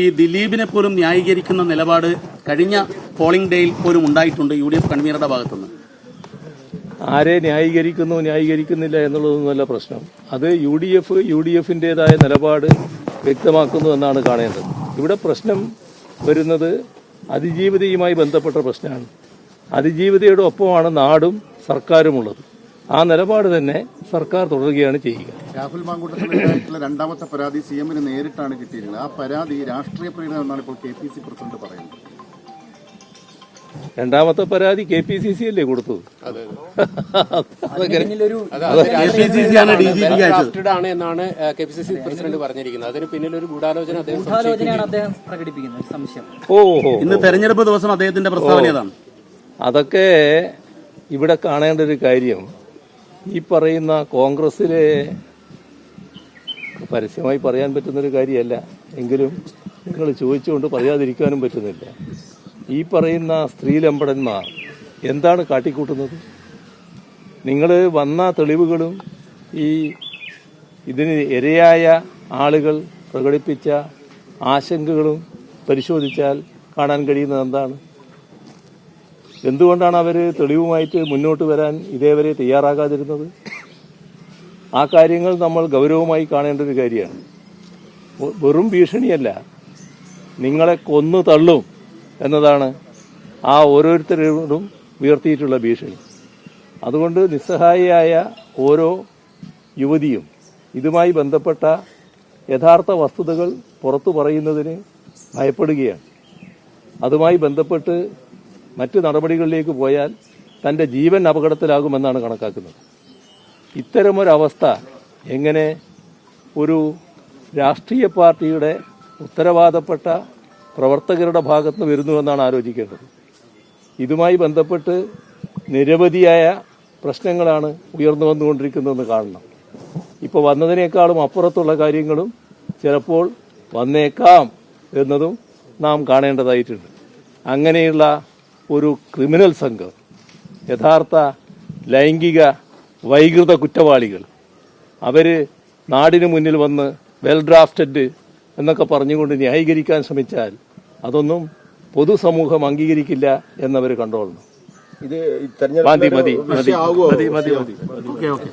ഈ ദിലീപിനെ പോലും ന്യായീകരിക്കുന്ന നിലപാട് കഴിഞ്ഞ പോളിംഗ് ഡേയിൽ പോലും ഉണ്ടായിട്ടുണ്ട് യു ഡി എഫ് കൺവീനറുടെ ഭാഗത്തുനിന്ന്. ആരെ ന്യായീകരിക്കുന്നു ന്യായീകരിക്കുന്നില്ല എന്നുള്ളതൊന്നുമല്ല പ്രശ്നം. അത് U D F U D എഫിന്റെതായ നിലപാട് വ്യക്തമാക്കുന്നു എന്നാണ് കാണേണ്ടത്. ഇവിടെ പ്രശ്നം വരുന്നത് അതിജീവിതയുമായി ബന്ധപ്പെട്ട പ്രശ്നമാണ്. അതിജീവിതയുടെ ഒപ്പമാണ് നാടും സർക്കാരുമുള്ളത്. ആ നിലപാട് തന്നെ സർക്കാർ തുടരുകയാണ് ചെയ്യുക. രാഹുൽ മാങ്കൂട്ടത്തിനെതിരായിട്ടുള്ള രണ്ടാമത്തെ പരാതി സി എമ്മിന് നേരിട്ടാണ് കിട്ടിയിരുന്നത്. ആ പരാതി രാഷ്ട്രീയ പ്രേരണ എന്നാണ് ഇപ്പോൾ കെ പി സി പ്രസിഡന്റ് പറയുന്നത്. രണ്ടാമത്തെ പരാതി കെ പി സി സി അല്ലേ കൊടുത്തത്? ആണ്. എന്നാണ് K P C C president പറഞ്ഞിരിക്കുന്നത്. അതിന് പിന്നിൽ ഒരു ഗൂഢാലോചന അദ്ദേഹം പ്രകടിപ്പിക്കുന്നത്. സംശയം. ഓ ഇന്ന് തെരഞ്ഞെടുപ്പ് ദിവസം അദ്ദേഹത്തിന്റെ പ്രസ്താവന അതൊക്കെ ഇവിടെ കാണേണ്ട ഒരു കാര്യം ഈ പറയുന്ന കോൺഗ്രസിലെ പരസ്യമായി പറയാൻ പറ്റുന്നൊരു കാര്യമല്ല. എങ്കിലും നിങ്ങൾ ചോദിച്ചുകൊണ്ട് പറയാതിരിക്കാനും പറ്റുന്നില്ല. ഈ പറയുന്ന സ്ത്രീലമ്പടന്മാർ എന്താണ് കാട്ടിക്കൂട്ടുന്നത്? നിങ്ങൾ വന്ന തെളിവുകളും ഈ ഇതിന് ഇരയായ ആളുകൾ പ്രകടിപ്പിച്ച ആശങ്കകളും പരിശോധിച്ചാൽ കാണാൻ കഴിയുന്നത് എന്താണ്? എന്തുകൊണ്ടാണ് അവർ തെളിവുമായിട്ട് മുന്നോട്ട് വരാൻ ഇതേവരെ തയ്യാറാകാതിരുന്നത്? ആ കാര്യങ്ങൾ നമ്മൾ ഗൗരവമായി കാണേണ്ട ഒരു കാര്യമാണ്. വെറും ഭീഷണിയല്ല. നിങ്ങളെ കൊന്നു തള്ളും എന്നതാണ് ആ ഓരോരുത്തരോടും ഉയർത്തിയിട്ടുള്ള ഭീഷണി. അതുകൊണ്ട് നിസ്സഹായിയായ ഓരോ യുവതിയും ഇതുമായി ബന്ധപ്പെട്ട യഥാർത്ഥ വസ്തുതകൾ പുറത്തു പറയുന്നതിന് ഭയപ്പെടുകയാണ്. അതുമായി ബന്ധപ്പെട്ട് മറ്റ് നടപടികളിലേക്ക് പോയാൽ തന്റെ ജീവൻ അപകടത്തിലാകുമെന്നാണ് കണക്കാക്കുന്നത്. ഇത്തരമൊരവസ്ഥ എങ്ങനെ ഒരു രാഷ്ട്രീയ പാർട്ടിയുടെ ഉത്തരവാദപ്പെട്ട പ്രവർത്തകരുടെ ഭാഗത്ത് നിന്ന് വരുന്നുവെന്നാണ് ആലോചിക്കേണ്ടത്. ഇതുമായി ബന്ധപ്പെട്ട് നിരവധിയായ പ്രശ്നങ്ങളാണ് ഉയർന്നു വന്നുകൊണ്ടിരിക്കുന്നതെന്ന് കാണണം. ഇപ്പോൾ വന്നതിനേക്കാളും അപ്പുറത്തുള്ള കാര്യങ്ങളും ചിലപ്പോൾ വന്നേക്കാം എന്നതും നാം കാണേണ്ടതായിട്ടുണ്ട്. അങ്ങനെയുള്ള ഒരു ക്രിമിനൽ സംഘം യഥാർത്ഥ ലൈംഗിക വൈകൃത കുറ്റവാളികൾ. അവർ നാടിന് മുന്നിൽ വന്ന് വെൽ ഡ്രാഫ്റ്റഡ് എന്നൊക്കെ പറഞ്ഞുകൊണ്ട് ന്യായീകരിക്കാൻ ശ്രമിച്ചാൽ അതൊന്നും പൊതുസമൂഹം അംഗീകരിക്കില്ല എന്നവർ കണ്ടോളണം ഇത് മതി മതി മതി മതി മതി മതി. Okay okay.